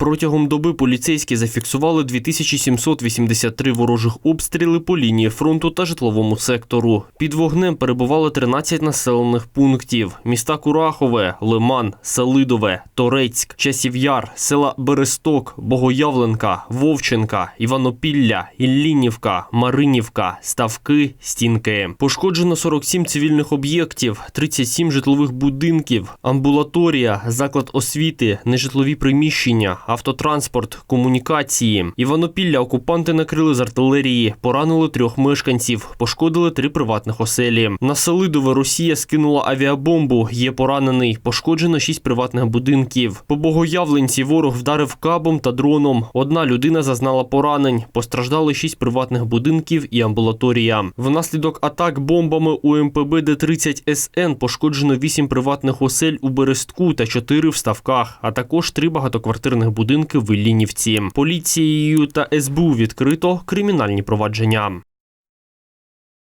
Протягом доби поліцейські зафіксували 2783 ворожих обстріли по лінії фронту та житловому сектору. Під вогнем перебували 13 населених пунктів: міста Курахове, Лиман, Селидове, Торецьк, Часів Яр, села Бересток, Богоявленка, Вовченка, Іванопілля, Іллінівка, Маринівка, Ставки, Стінки. Пошкоджено 47 цивільних об'єктів, 37 житлових будинків, амбулаторія, заклад освіти, нежитлові приміщення, автотранспорт, комунікації. Іванопілля окупанти накрили з артилерії, поранили трьох мешканців, пошкодили три приватних оселі. На Селидове Росія скинула авіабомбу. Є поранений. Пошкоджено шість приватних будинків. По Богоявленці ворог вдарив кабом та дроном. Одна людина зазнала поранень. Постраждали шість приватних будинків і амбулаторія. Внаслідок атак бомбами у МПБ Д-30 СН пошкоджено вісім приватних осель у Берестку та чотири в Ставках, а також три багатоквартирних будинки в Іллінівці. Поліцією та СБУ відкрито кримінальні провадження.